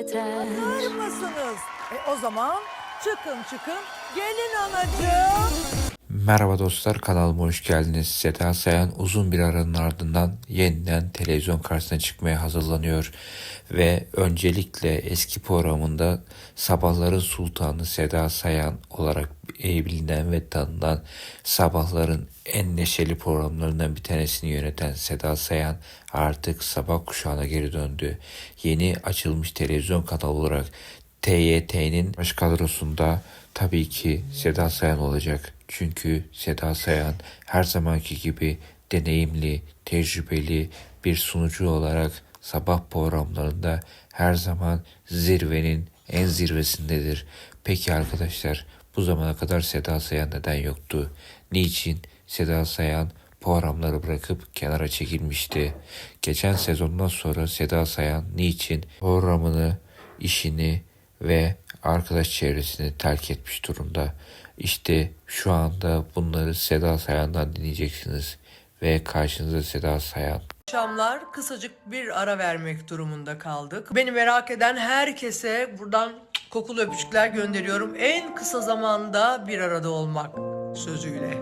Bakar mısınız? E, o zaman çıkın çıkın gelin anacığım. Merhaba dostlar kanalıma hoş geldiniz. Seda Sayan uzun bir aranın ardından yeniden televizyon karşısına çıkmaya hazırlanıyor. Ve öncelikle eski programında Sabahların Sultanı Seda Sayan olarak e, bilinen ve tanınan sabahların en neşeli programlarından bir tanesini yöneten Seda Sayan artık sabah kuşağına geri döndü. Yeni açılmış televizyon kanalı olarak TYT'nin baş kadrosunda tabii ki Seda Sayan olacak. Çünkü Seda Sayan her zamanki gibi deneyimli, tecrübeli bir sunucu olarak sabah programlarında her zaman zirvenin en zirvesindedir. Peki arkadaşlar bu zamana kadar Seda Sayan neden yoktu? Niçin Seda Sayan programları bırakıp kenara çekilmişti? Geçen sezondan sonra Seda Sayan niçin programını, işini ve arkadaş çevresini terk etmiş durumda. İşte şu anda bunları Seda Sayan'dan dinleyeceksiniz ve karşınızda Seda Sayan. Akşamlar kısacık bir ara vermek durumunda kaldık. Beni merak eden herkese buradan kokulu öpücükler gönderiyorum. En kısa zamanda bir arada olmak sözüyle.